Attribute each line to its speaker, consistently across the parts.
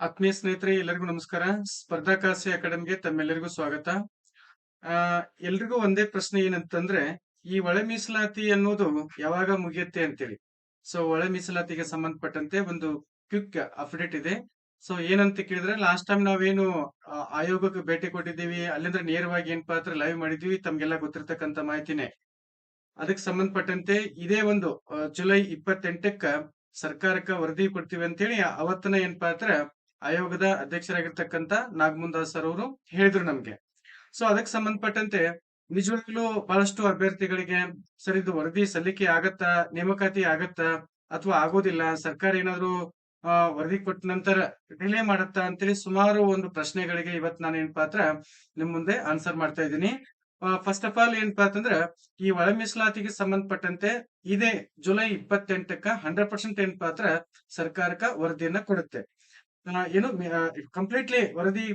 Speaker 1: ಆತ್ಮೀಯ ಸ್ನೇಹಿತರೆ, ಎಲ್ಲರಿಗೂ ನಮಸ್ಕಾರ. ಸ್ಪರ್ಧಾಕಾಸಿ ಅಕಾಡೆಮಿಗೆ ತಮ್ಮೆಲ್ಲರಿಗೂ ಸ್ವಾಗತ. ಆ, ಎಲ್ರಿಗೂ ಒಂದೇ ಪ್ರಶ್ನೆ ಏನಂತಂದ್ರೆ, ಈ ಒಳ ಮೀಸಲಾತಿ ಅನ್ನೋದು ಯಾವಾಗ ಮುಗಿಯುತ್ತೆ ಅಂತೇಳಿ. ಸೊ ಒಳ ಮೀಸಲಾತಿಗೆ ಸಂಬಂಧಪಟ್ಟಂತೆ ಒಂದು ಕ್ವಿಕ್ ಅಪ್ಡೇಟ್ ಇದೆ. ಸೊ ಏನಂತ ಕೇಳಿದ್ರೆ ಲಾಸ್ಟ್ ಟೈಮ್ ನಾವೇನು ಆಯೋಗಕ್ಕೆ ಭೇಟಿ ಕೊಟ್ಟಿದ್ದೀವಿ, ಅಲ್ಲಿಂದ ನೇರವಾಗಿ ಏನಪ್ಪಾ ಅಂದ್ರೆ ಲೈವ್ ಮಾಡಿದ್ವಿ ತಮ್ಗೆಲ್ಲ ಗೊತ್ತಿರ್ತಕ್ಕಂಥ ಮಾಹಿತಿನೇ. ಅದಕ್ಕೆ ಸಂಬಂಧಪಟ್ಟಂತೆ ಇದೇ ಒಂದು ಜುಲೈ ಇಪ್ಪತ್ತೆಂಟಕ್ಕ ಸರ್ಕಾರಕ್ಕೆ ವರದಿ ಕೊಡ್ತೀವಿ ಅಂತೇಳಿ ಅವತ್ತನ ಏನಪ್ಪಾ ಅಂದ್ರೆ ಆಯೋಗದ ಅಧ್ಯಕ್ಷರಾಗಿರ್ತಕ್ಕಂತ ನಾಗಮುಂದಾಸ್ ಸರ್ ಅವರು ಹೇಳಿದ್ರು ನಮ್ಗೆ. ಸೊ ಅದಕ್ಕೆ ಸಂಬಂಧಪಟ್ಟಂತೆ ನಿಜವಾಗ್ಲೂ ಬಹಳಷ್ಟು ಅಭ್ಯರ್ಥಿಗಳಿಗೆ ಸರ್ ಇದು ವರದಿ ಸಲ್ಲಿಕೆ ಆಗತ್ತಾ, ನೇಮಕಾತಿ ಆಗತ್ತಾ ಅಥವಾ ಆಗೋದಿಲ್ಲ? ಸರ್ಕಾರ ಏನಾದ್ರು ವರದಿ ಕೊಟ್ಟ ನಂತರ ಡಿಲೇ ಮಾಡತ್ತಾ ಅಂತೇಳಿ ಸುಮಾರು ಒಂದು ಪ್ರಶ್ನೆಗಳಿಗೆ ಇವತ್ ನಾನು ಏನಪ್ಪಾ ಪಾತ್ರ ನಿಮ್ ಮುಂದೆ ಆನ್ಸರ್ ಮಾಡ್ತಾ ಇದ್ದೀನಿ. ಫಸ್ಟ್ ಆಫ್ ಆಲ್ ಏನಪ್ಪಾ ಅಂತಂದ್ರ ಈ ಒಳ ಮೀಸಲಾತಿಗೆ ಸಂಬಂಧಪಟ್ಟಂತೆ ಇದೇ ಜುಲೈ ಇಪ್ಪತ್ತೆಂಟಕ್ಕ ಹಂಡ್ರೆಡ್ ಪರ್ಸೆಂಟ್ ಏನಪ್ಪಾ ಪಾತ್ರ ಸರ್ಕಾರಕ್ಕ ವರದಿಯನ್ನ ಕೊಡುತ್ತೆ. ಏನು ಕಂಪ್ಲೀಟ್ಲಿ ವರದಿ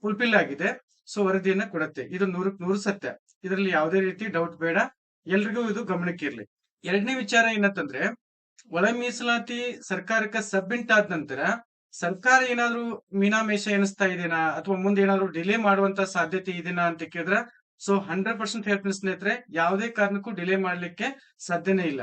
Speaker 1: ಫುಲ್ಫಿಲ್ ಆಗಿದೆ. ಸೊ ವರದಿಯನ್ನ ಕೊಡುತ್ತೆ. ಇದು ನೂರಕ್ ನೂರು ಸತ್ಯ. ಇದರಲ್ಲಿ ಯಾವುದೇ ರೀತಿ ಡೌಟ್ ಬೇಡ. ಎಲ್ರಿಗೂ ಇದು ಗಮನಕ್ಕೆ ಇರ್ಲಿ. ಎರಡನೇ ವಿಚಾರ ಏನಂತಂದ್ರೆ, ಒಳ ಮೀಸಲಾತಿ ಸರ್ಕಾರಕ್ಕೆ ಸಬ್ಮಿಟ್ ಆದ ನಂತರ ಸರ್ಕಾರ ಏನಾದ್ರೂ ಮೀನಾಮೇಷ ಎನಿಸ್ತಾ ಇದೇನಾ? ಅಥವಾ ಮುಂದೆ ಏನಾದ್ರೂ ಡಿಲೇ ಮಾಡುವಂತ ಸಾಧ್ಯತೆ ಇದೇನಾ ಅಂತ ಕೇಳಿದ್ರೆ ಸೊ ಹಂಡ್ರೆಡ್ ಪರ್ಸೆಂಟ್ ಹೇಳ್ತೀನಿ ಸ್ನೇಹಿತರೆ, ಯಾವುದೇ ಕಾರಣಕ್ಕೂ ಡಿಲೇ ಮಾಡ್ಲಿಕ್ಕೆ ಸಾಧ್ಯನೇ ಇಲ್ಲ.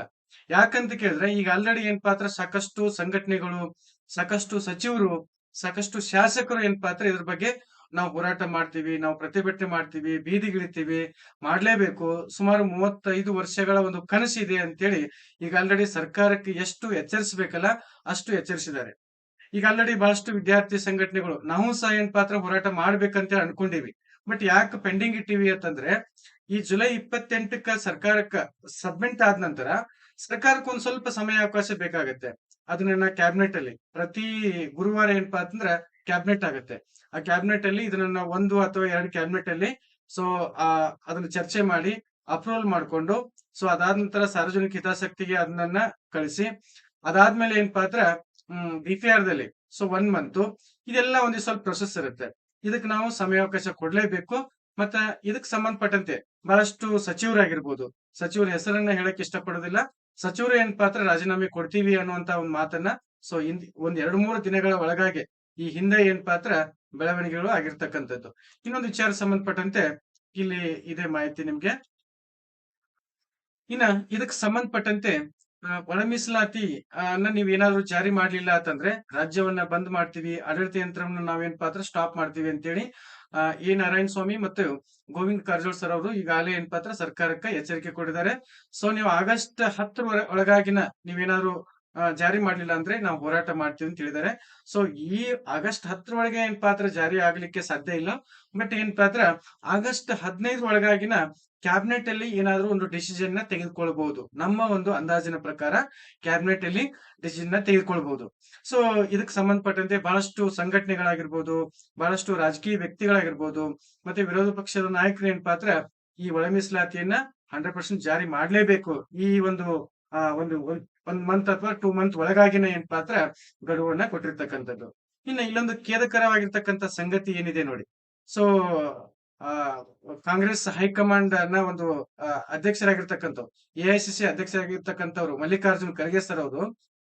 Speaker 1: ಯಾಕಂತ ಕೇಳಿದ್ರೆ, ಈಗ ಆಲ್ರೆಡಿ ಏನ್ ಪಾತ್ರ? ಸಾಕಷ್ಟು ಸಂಘಟನೆಗಳು ಸಾಕಷ್ಟು ಸಚಿವರು, ಸಾಕಷ್ಟು ಶಾಸಕರು ಏನಪ್ಪಾ ಅಂದ್ರೆ ಇದ್ರ ಬಗ್ಗೆ ನಾವು ಹೋರಾಟ ಮಾಡ್ತೀವಿ, ನಾವು ಪ್ರತಿಭಟನೆ ಮಾಡ್ತೀವಿ ಬೀದಿಗಿಳಿತೀವಿ ಮಾಡ್ಲೇಬೇಕು. ಸುಮಾರು ಮೂವತ್ತೈದು ವರ್ಷಗಳ ಒಂದು ಕನಸಿದೆ ಅಂತೇಳಿ ಈಗ ಆಲ್ರೆಡಿ ಸರ್ಕಾರಕ್ಕೆ ಎಷ್ಟು ಎಚ್ಚರಿಸಬೇಕಲ್ಲ ಅಷ್ಟು ಎಚ್ಚರಿಸಿದ್ದಾರೆ. ಈಗ ಆಲ್ರೆಡಿ ಬಹಳಷ್ಟು ವಿದ್ಯಾರ್ಥಿ ಸಂಘಟನೆಗಳು ನಾವು ಸಹ ಏನ್ ಪಾತ್ರ ಹೋರಾಟ ಮಾಡ್ಬೇಕಂತ ಅನ್ಕೊಂಡಿವಿ. ಬಟ್ ಯಾಕೆ ಪೆಂಡಿಂಗ್ ಇಟ್ಟಿವಿ ಅಂತಂದ್ರೆ ಈ ಜುಲೈ ಇಪ್ಪತ್ತೆಂಟಕ್ಕ ಸರ್ಕಾರಕ್ಕ ಸಬ್ಮಿಟ್ ಆದ ನಂತರ ಸರ್ಕಾರಕ್ಕೆ ಒಂದ್ ಸ್ವಲ್ಪ ಸಮಯ ಅವಕಾಶ ಬೇಕಾಗತ್ತೆ. ಅದನ್ನ ಕ್ಯಾಬಿನೆಟ್ ಅಲ್ಲಿ. ಪ್ರತಿ ಗುರುವಾರ ಏನಪ್ಪಾ ಅಂತಂದ್ರ ಕ್ಯಾಬಿನೆಟ್ ಆಗುತ್ತೆ. ಆ ಕ್ಯಾಬಿನೆಟ್ ಅಲ್ಲಿ ಇದನ್ನ ಒಂದು ಅಥವಾ ಎರಡು ಕ್ಯಾಬಿನೆಟ್ ಅಲ್ಲಿ ಸೊ ಆ, ಅದನ್ನ ಚರ್ಚೆ ಮಾಡಿ ಅಪ್ರೂವಲ್ ಮಾಡ್ಕೊಂಡು ಸೊ ಅದಾದ ನಂತರ ಸಾರ್ವಜನಿಕ ಹಿತಾಸಕ್ತಿಗೆ ಅದನ್ನ ಕಳಿಸಿ. ಅದಾದ್ಮೇಲೆ ಏನಪ್ಪಾ ಅಂದ್ರ, ಹ್ಮ್ ದಲ್ಲಿ ಸೊ ಒನ್ ಮಂತ್ ಇದೆಲ್ಲ ಒಂದು ಸ್ವಲ್ಪ ಪ್ರೊಸೆಸ್ ಇರುತ್ತೆ. ಇದಕ್ಕೆ ನಾವು ಸಮಯಾವಕಾಶ ಕೊಡ್ಲೇಬೇಕು. ಮತ್ತ ಇದಕ್ ಸಂಬಂಧಪಟ್ಟಂತೆ ಬಹಳಷ್ಟು ಸಚಿವರಾಗಿರ್ಬೋದು. ಸಚಿವರ ಹೆಸರನ್ನ ಹೇಳಕ್ ಇಷ್ಟಪಡೋದಿಲ್ಲ. ಸಚಿವರು ಏನ್ ಪಾತ್ರ ರಾಜೀನಾಮೆ ಕೊಡ್ತೀವಿ ಅನ್ನುವಂತ ಒಂದು ಮಾತನ್ನ ಸೊ ಹಿಂದ್, ಒಂದ್ ಎರಡು ಮೂರು ದಿನಗಳ ಒಳಗಾಗಿ ಈ ಹಿಂದೆ ಏನ್ ಪಾತ್ರ ಬೆಳವಣಿಗೆಗಳು ಆಗಿರ್ತಕ್ಕಂಥದ್ದು. ಇನ್ನೊಂದು ವಿಚಾರ ಸಂಬಂಧಪಟ್ಟಂತೆ ಇಲ್ಲಿ ಇದೆ ಮಾಹಿತಿ ನಿಮ್ಗೆ. ಇನ್ನ ಇದಕ್ಕೆ ಸಂಬಂಧಪಟ್ಟಂತೆ ಒಳ ಮೀಸಲಾತಿ ಅನ್ನ ನೀವ್ ಏನಾದ್ರು ಜಾರಿ ಮಾಡ್ಲಿಲ್ಲ ಅಂತಂದ್ರೆ ರಾಜ್ಯವನ್ನ ಬಂದ್ ಮಾಡ್ತೀವಿ, ಆಡಳಿತ ಯಂತ್ರವನ್ನ ನಾವೇನ್ ಪಾತ್ರ ಸ್ಟಾಪ್ ಮಾಡ್ತೀವಿ ಅಂತೇಳಿ ಎ. ನಾರಾಯಣ ಸ್ವಾಮಿ ಮತ್ತು ಗೋವಿಂದ್ ಕಾರಜೋಳ್ ಸರ್ ಅವರು ಈಗಾಗಲೇ ಏನ್ ಪಾತ್ರ ಸರ್ಕಾರಕ್ಕೆ ಎಚ್ಚರಿಕೆ ಕೊಟ್ಟಿದ್ದಾರೆ. ಸೊ ನೀವು ಆಗಸ್ಟ್ ಹತ್ತರ ಒಳ- ಒಳಗಾಗಿನ ನೀವೇನಾದ್ರು ಜಾರಿ ಮಾಡ್ಲಿಲ್ಲ ಅಂದ್ರೆ ನಾವು ಹೋರಾಟ ಮಾಡ್ತೀವಿ ಅಂತ ಹೇಳಿದ್ದಾರೆ. ಸೊ ಈ ಆಗಸ್ಟ್ ಹತ್ತರ ಒಳಗೆ ಏನಪ್ಪಾ ಪಾತ್ರ ಜಾರಿ ಆಗ್ಲಿಕ್ಕೆ ಸಾಧ್ಯ ಇಲ್ಲ. ಬಟ್ ಏನ್ ಪಾತ್ರ? ಆಗಸ್ಟ್ ಹದಿನೈದರ ಒಳಗಾಗಿನ ಕ್ಯಾಬಿನೆಟ್ ಅಲ್ಲಿ ಏನಾದ್ರೂ ಒಂದು ಡಿಸಿಷನ್ನ ತೆಗೆದುಕೊಳ್ಬಹುದು. ನಮ್ಮ ಒಂದು ಅಂದಾಜಿನ ಪ್ರಕಾರ ಕ್ಯಾಬಿನೆಟ್ ಅಲ್ಲಿ ಡಿಸಿಷನ್ನ ತೆಗೆದುಕೊಳ್ಬಹುದು. ಸೊ ಇದಕ್ಕೆ ಸಂಬಂಧಪಟ್ಟಂತೆ ಬಹಳಷ್ಟು ಸಂಘಟನೆಗಳಾಗಿರ್ಬೋದು, ಬಹಳಷ್ಟು ರಾಜಕೀಯ ವ್ಯಕ್ತಿಗಳಾಗಿರ್ಬೋದು, ಮತ್ತೆ ವಿರೋಧ ಪಕ್ಷದ ನಾಯಕರು ಏನಪ್ಪಾ ಪಾತ್ರ? ಈ ಒಳ ಮೀಸಲಾತಿಯನ್ನ ಹಂಡ್ರೆಡ್ ಪರ್ಸೆಂಟ್ ಜಾರಿ ಮಾಡ್ಲೇಬೇಕು. ಈ ಒಂದು, ಆ, ಒಂದು ಒಂದ್- ಮಂತ್ ಅಥವಾ ಟೂ ಮಂತ್ ಒಳಗಾಗಿನ ಏನಪ್ಪಾ ಅಂದ್ರೆ ಗಡುವನ್ನ ಕೊಟ್ಟಿರ್ತಕ್ಕಂಥದ್ದು. ಇನ್ನು ಇಲ್ಲೊಂದು ಖೇದಕರವಾಗಿರ್ತಕ್ಕಂಥ ಸಂಗತಿ ಏನಿದೆ ನೋಡಿ. ಸೊ ಕಾಂಗ್ರೆಸ್ ಹೈಕಮಾಂಡ್ನ ಒಂದು ಅಧ್ಯಕ್ಷರಾಗಿರ್ತಕ್ಕಂಥವ್ರು, ಎ ಐ ಸಿ ಸಿ ಅಧ್ಯಕ್ಷರಾಗಿರ್ತಕ್ಕಂಥವ್ರು ಮಲ್ಲಿಕಾರ್ಜುನ್ ಖರ್ಗೆ ಸರ್ ಅವರು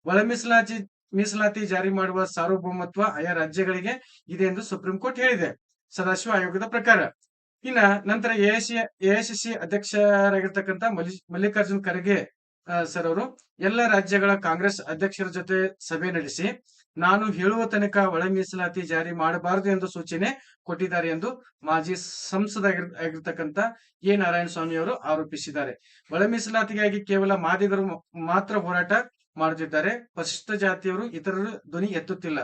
Speaker 1: ಒಳ ಮೀಸಲಾತಿ ಮೀಸಲಾತಿ ಜಾರಿ ಮಾಡುವ ಸಾರ್ವಭೌಮತ್ವ ಆಯಾ ರಾಜ್ಯಗಳಿಗೆ ಇದೆ ಎಂದು ಸುಪ್ರೀಂ ಕೋರ್ಟ್ ಹೇಳಿದೆ, ಸದಾಶಿವ ಆಯೋಗದ ಪ್ರಕಾರ. ಇನ್ನ ನಂತರ ಎಐಸಿ ಎಐಸಿಸಿ ಅಧ್ಯಕ್ಷರಾಗಿರ್ತಕ್ಕಂಥ ಮಲ್ಲಿ, ಮಲ್ಲಿಕಾರ್ಜುನ್ ಖರ್ಗೆ ಸರ್ ಅವರು, ಎಲ್ಲ ರಾಜ್ಯಗಳ ಕಾಂಗ್ರೆಸ್ ಅಧ್ಯಕ್ಷರ ಜೊತೆ ಸಭೆ ನಡೆಸಿ ನಾನು ಹೇಳುವ ತನಕ ಒಳ ಮೀಸಲಾತಿ ಜಾರಿ ಮಾಡಬಾರದು ಎಂದು ಸೂಚನೆ ಕೊಟ್ಟಿದ್ದಾರೆ ಎಂದು ಮಾಜಿ ಸಂಸದ ಆಗಿರ್ತಕ್ಕಂಥ ಎ. ನಾರಾಯಣ ಸ್ವಾಮಿ ಅವರು ಆರೋಪಿಸಿದ್ದಾರೆ. ಒಳ ಮೀಸಲಾತಿಗಾಗಿ ಕೇವಲ ಮಾದಿಗರು ಮಾತ್ರ ಹೋರಾಟ ಮಾಡುತ್ತಿದ್ದಾರೆ. ಪರಿಶಿಷ್ಟ ಜಾತಿಯವರು ಇತರರು ಧ್ವನಿ ಎತ್ತುತ್ತಿಲ್ಲ.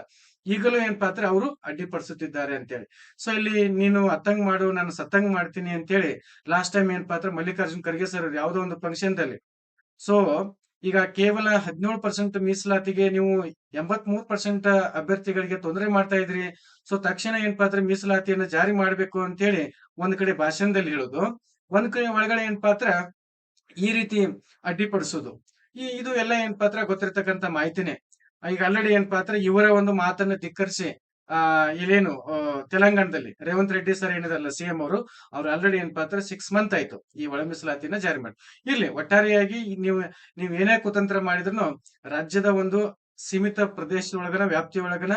Speaker 1: ಈಗಲೂ ಏನ್ ಪಾತ್ರ ಅವರು ಅಡ್ಡಿಪಡಿಸುತ್ತಿದ್ದಾರೆ ಅಂತೇಳಿ. ಸೊ ಇಲ್ಲಿ ನೀನು ಅತ್ತಂಗ್ ಮಾಡು, ನಾನು ಸತ್ತಂಗ್ ಮಾಡ್ತೀನಿ ಅಂತೇಳಿ ಲಾಸ್ಟ್ ಟೈಮ್ ಏನ್ ಪಾತ್ರ ಮಲ್ಲಿಕಾರ್ಜುನ್ ಖರ್ಗೆ ಸರ್ ಯಾವುದೋ ಒಂದು ಫಂಕ್ಷನ್ ದಲ್ಲಿ ಸೊ ಈಗ ಕೇವಲ ಹದಿನೇಳು ಪರ್ಸೆಂಟ್ ಮೀಸಲಾತಿಗೆ ನೀವು ಎಂಬತ್ ಮೂರ್ ಪರ್ಸೆಂಟ್ ಅಭ್ಯರ್ಥಿಗಳಿಗೆ ತೊಂದರೆ ಮಾಡ್ತಾ ಇದ್ರಿ. ಸೊ ತಕ್ಷಣ ಏನಪ್ಪಾ ಅಂದ್ರೆ ಮೀಸಲಾತಿಯನ್ನ ಜಾರಿ ಮಾಡಬೇಕು ಅಂತೇಳಿ ಒಂದ್ ಕಡೆ ಭಾಷಣದಲ್ಲಿ ಹೇಳೋದು. ಒಂದ್ ಕಡೆ ಒಳಗಡೆ ಏನಪ್ಪಾ ಅಂದ್ರೆ ಈ ರೀತಿ ಅಡ್ಡಿಪಡಿಸೋದು. ಈ, ಇದು ಎಲ್ಲ ಏನಪ್ಪಾ ಅಂದ್ರೆ ಗೊತ್ತಿರತಕ್ಕಂತ ಮಾಹಿತಿನೇ. ಈಗ ಆಲ್ರೆಡಿ ಏನಪ್ಪಾ ಅಂದ್ರೆ ಇವರ ಒಂದು ಮಾತನ್ನ ಧಿಕ್ಕರಿಸಿ ಇಲ್ಲೇನು ತೆಲಂಗಾಣದಲ್ಲಿ. ರೇವಂತ್ ರೆಡ್ಡಿ ಸರ್ ಏನಿದಲ್ಲ ಸಿಎಂ ಅವರು, ಅವ್ರು ಆಲ್ರೆಡಿ ಏನಪ್ಪಾ ಅಂದ್ರೆ ಸಿಕ್ಸ್ ಮಂತ್ ಆಯ್ತು ಈ ಒಳ ಮೀಸಲಾತಿನ ಜಾರಿ ಮಾಡಿ. ಇಲ್ಲಿ ಒಟ್ಟಾರೆಯಾಗಿ ನೀವು ನೀವು ಏನೇ ಕುತಂತ್ರ ಮಾಡಿದ್ರು ರಾಜ್ಯದ ಒಂದು ಸೀಮಿತ ಪ್ರದೇಶದೊಳಗನ, ವ್ಯಾಪ್ತಿಯೊಳಗನ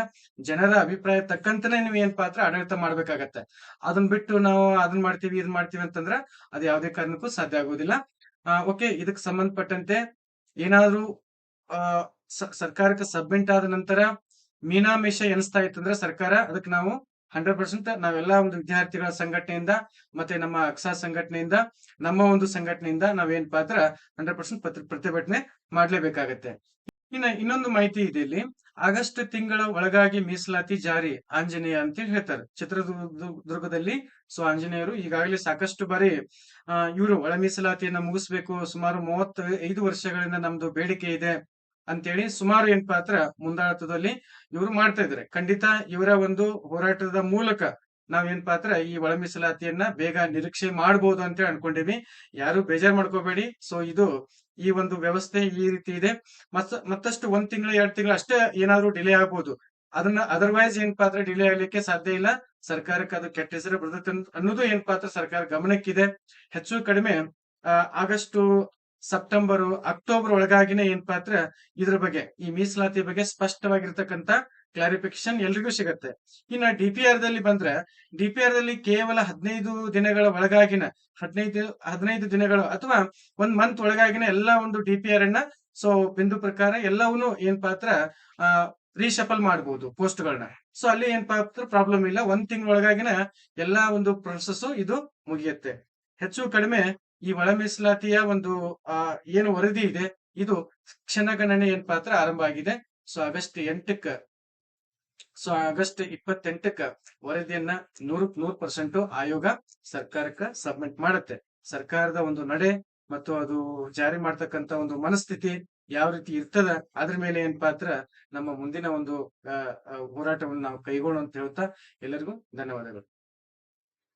Speaker 1: ಜನರ ಅಭಿಪ್ರಾಯ ತಕ್ಕಂತನೇ ನೀವು ಏನ್ ಪಾತ್ರ ಆಡಳಿತ ಮಾಡ್ಬೇಕಾಗತ್ತೆ. ಅದನ್ನ ಬಿಟ್ಟು ನಾವು ಅದನ್ನ ಮಾಡ್ತೀವಿ, ಇದನ್ ಮಾಡ್ತೀವಿ ಅಂತಂದ್ರ ಅದು ಯಾವುದೇ ಕಾರಣಕ್ಕೂ ಸಾಧ್ಯ ಆಗೋದಿಲ್ಲ. ಓಕೆ, ಇದಕ್ ಸಂಬಂಧಪಟ್ಟಂತೆ ಏನಾದ್ರೂ ಸರ್ಕಾರಕ್ಕೆ ಸಬ್ಮಿಟ್ ಆದ ನಂತರ ಮೀನಾಮೇಷ ಎನಿಸ್ತಾ ಇತ್ತಂದ್ರೆ ಸರ್ಕಾರ ಅದಕ್ಕೆ ನಾವು ಹಂಡ್ರೆಡ್ ಪರ್ಸೆಂಟ್ ನಾವೆಲ್ಲ ಒಂದು ವಿದ್ಯಾರ್ಥಿಗಳ ಸಂಘಟನೆಯಿಂದ ಮತ್ತೆ ನಮ್ಮ ಅಕ್ಸಾ ಸಂಘಟನೆಯಿಂದ, ನಮ್ಮ ಒಂದು ಸಂಘಟನೆಯಿಂದ ನಾವೇನ್ ಪಾತ್ರ ಹಂಡ್ರೆಡ್ ಪರ್ಸೆಂಟ್ ಪ್ರತಿಭಟನೆ ಮಾಡ್ಲೇಬೇಕಾಗತ್ತೆ. ಇನ್ನ ಇನ್ನೊಂದು ಮಾಹಿತಿ ಇದೆ ಇಲ್ಲಿ. ಆಗಸ್ಟ್ ತಿಂಗಳ ಒಳಗಾಗಿ ಮೀಸಲಾತಿ ಜಾರಿ, ಆಂಜನೇಯ ಅಂತ ಹೇಳಿ ಹೇಳ್ತಾರೆ. ಚಿತ್ರದುರ್ಗದಲ್ಲಿ ಸೊ ಆಂಜನೇಯರು ಈಗಾಗಲೇ ಸಾಕಷ್ಟು ಬಾರಿ ಇವರು ಒಳ ಮೀಸಲಾತಿಯನ್ನ ಮುಗಿಸ್ಬೇಕು. ಸುಮಾರು ಮೂವತ್ತ ಐದು ವರ್ಷಗಳಿಂದ ನಮ್ದು ಬೇಡಿಕೆ ಇದೆ. ಅಂತೇಳಿ ಸುಮಾರು ಏನ್ ಪಾತ್ರ ಮುಂದಾಳತ್ವದಲ್ಲಿ ಇವರು ಮಾಡ್ತಾ ಇದ್ದಾರೆ ಖಂಡಿತ ಇವರ ಒಂದು ಹೋರಾಟದ ಮೂಲಕ ನಾವೇನ್ ಪಾತ್ರ ಈ ಒಳಮೀಸಲಾತಿಯನ್ನ ಬೇಗ ನಿರೀಕ್ಷೆ ಮಾಡಬಹುದು ಅಂತ ಅನ್ಕೊಂಡಿವಿ. ಯಾರು ಬೇಜಾರ್ ಮಾಡ್ಕೋಬೇಡಿ. ಸೊ ಇದು ಈ ಒಂದು ವ್ಯವಸ್ಥೆ ಈ ರೀತಿ ಇದೆ. ಮತ್ತ ಮತ್ತಷ್ಟು ಒಂದ್ ತಿಂಗಳು, ಎರಡ್ ತಿಂಗಳು ಅಷ್ಟೇ ಏನಾದ್ರು ಡಿಲೇ ಆಗ್ಬಹುದು ಅದನ್ನ ಅದರ್ವೈಸ್ ಏನ್ ಪಾತ್ರ ಡಿಲೇ ಆಗ್ಲಿಕ್ಕೆ ಸಾಧ್ಯ ಇಲ್ಲ. ಸರ್ಕಾರಕ್ಕೆ ಅದು ಕೆಟ್ಟ ಹೆಸರು ಬರ್ತದೆ ಅಂತ ಅನ್ನೋದು ಏನ್ ಪಾತ್ರ ಸರ್ಕಾರ ಗಮನಕ್ಕಿದೆ. ಹೆಚ್ಚು ಕಡಿಮೆ ಆಗಸ್ಟ್ ಸೆಪ್ಟೆಂಬರ್, ಅಕ್ಟೋಬರ್ ಒಳಗಾಗಿನೇ ಏನ್ ಪಾತ್ರ? ಇದ್ರ ಬಗ್ಗೆ, ಈ ಮೀಸಲಾತಿ ಬಗ್ಗೆ ಸ್ಪಷ್ಟವಾಗಿರ್ತಕ್ಕಂತ ಕ್ಲಾರಿಫಿಕೇಶನ್ ಎಲ್ರಿಗೂ ಸಿಗತ್ತೆ. ಇನ್ನ ಡಿ ಪಿ ಆರ್ ದಲ್ಲಿ ಬಂದ್ರೆ ಡಿ ಪಿ ಆರ್ ದಲ್ಲಿ ಕೇವಲ ಹದಿನೈದು ದಿನಗಳ ಒಳಗಾಗಿನ, ಹದಿನೈದು ಹದಿನೈದು ದಿನಗಳು ಅಥವಾ ಒಂದ್ ಮಂತ್ ಒಳಗಾಗಿನ ಎಲ್ಲಾ ಒಂದು ಡಿ ಪಿ ಆರ್ ಅನ್ನ ಸೊ ಬಿಂದು ಪ್ರಕಾರ ಎಲ್ಲವನ್ನು ಏನ್ ಪಾತ್ರ, ಆ ರೀಶಫಲ್ ಮಾಡಬಹುದು ಪೋಸ್ಟ್ ಗಳನ್ನ ಸೊ ಅಲ್ಲಿ ಏನ್ ಪಾತ್ರ ಪ್ರಾಬ್ಲಮ್ ಇಲ್ಲ. ಒಂದ್ ತಿಂಗಳೊಳಗಾಗಿನ ಎಲ್ಲಾ ಒಂದು ಪ್ರೊಸೆಸ್ ಇದು ಮುಗಿಯುತ್ತೆ. ಹೆಚ್ಚು ಕಡಿಮೆ ಈ ಒಳ ಮೀಸಲಾತಿಯ ಒಂದು, ಆ, ಏನು ವರದಿ ಇದೆ, ಇದು ಕ್ಷಣಗಣನೆ ಏನ್ ಪಾತ್ರ ಆರಂಭ ಆಗಿದೆ. ಸೊ, ಆಗಸ್ಟ್ ಎಂಟಕ್ಕ, ಸೊ, ಆಗಸ್ಟ್ ಇಪ್ಪತ್ತೆಂಟಕ್ಕ ವರದಿಯನ್ನ ನೂರು, ನೂರ್ ಪರ್ಸೆಂಟ್ ಆಯೋಗ ಸರ್ಕಾರಕ್ಕ ಸಬ್ಮಿಟ್ ಮಾಡುತ್ತೆ. ಸರ್ಕಾರದ ಒಂದು ನಡೆ ಮತ್ತು ಅದು ಜಾರಿ ಮಾಡ್ತಕ್ಕಂತ ಒಂದು ಮನಸ್ಥಿತಿ ಯಾವ ರೀತಿ ಇರ್ತದ, ಅದ್ರ ಮೇಲೆ ಏನ್ ಪಾತ್ರ ನಮ್ಮ ಮುಂದಿನ ಒಂದು ಹೋರಾಟವನ್ನು ನಾವು ಕೈಗೊಳ್ಳೋ ಅಂತ ಹೇಳ್ತಾ ಎಲ್ಲರಿಗೂ ಧನ್ಯವಾದಗಳು.